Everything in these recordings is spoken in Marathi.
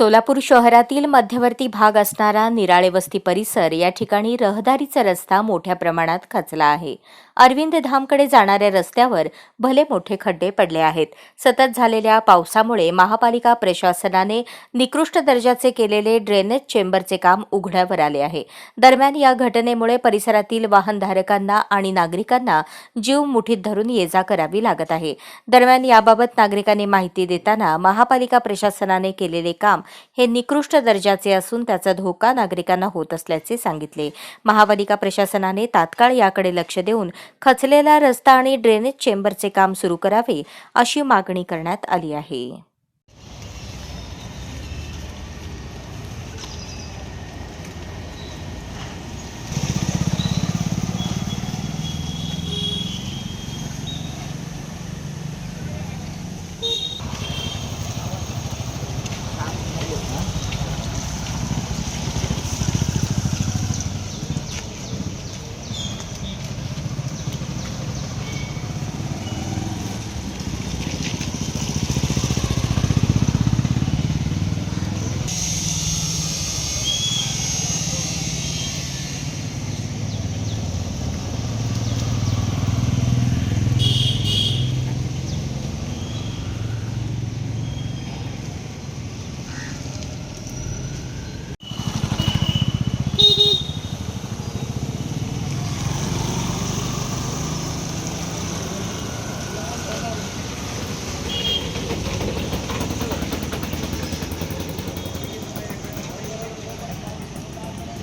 सोलापूर शहरातील मध्यवर्ती भाग असणारा निराळे वस्ती परिसर या ठिकाणी रहदारीचा रस्ता मोठ्या प्रमाणात खचला आहे. अरविंद धामकडे जाणाऱ्या रस्त्यावर भले मोठे खड्डे पडले आहेत. सतत झालेल्या पावसामुळे महापालिका प्रशासनाने निकृष्ट दर्जाचे केलेले ड्रेनेज चेंबरचे काम उघड्यावर आले आहे. दरम्यान या घटनेमुळे परिसरातील वाहनधारकांना आणि नागरिकांना जीव मुठीत धरून ये जा करावी लागत आहे. दरम्यान याबाबत नागरिकांनी माहिती देताना महापालिका प्रशासनाने केलेले काम हे निकृष्ट दर्जाचे असून त्याचा धोका नागरिकांना होत असल्याचे सांगितले. महापालिका प्रशासनाने तात्काळ याकडे लक्ष देऊन खचलेला रस्ता आणि ड्रेनेज चेंबरचे काम सुरू करावे अशी मागणी करण्यात आली आहे.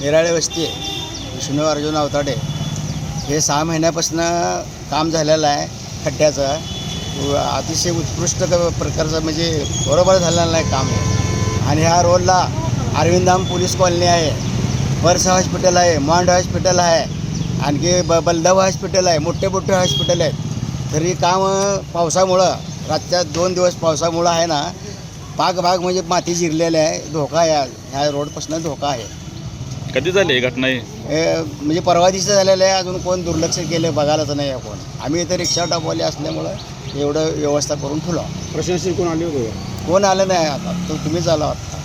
निराळे वस्ती विष्णू अर्जुन अवताडे. हे सहा महिन्यापासून काम झालेलं आहे खड्ड्याचं. अतिशय उत्कृष्ट प्रकारचं म्हणजे बरोबर झालेलं आहे काम. आणि ह्या रोडला अरविंदाम पोलीस कॉलनी आहे. वर्ष हॉस्पिटल आहे मांड हॉस्पिटल आहे आणखी ब बलदाव हॉस्पिटल आहे मोठे मोठे हॉस्पिटल आहेत. तरी काम पावसामुळं रातच्या दोन दिवस पावसामुळं आहे ना पाक भाग म्हणजे माती जिरलेले आहे धोका आहे ह्या रोडपासून धोका आहे. कधी झाली ही घटना ही? हे म्हणजे परवा दिवशी झालेलं आहे अजून कोण दुर्लक्ष केलं बघायलाच नाही आहे कोण. आम्ही इथं रिक्षा टॉपवाले असल्यामुळं एवढं व्यवस्था करून ठेवलो. प्रशासन कोण आले होते? कोण आलं नाही आता तो तुम्हीच आला होता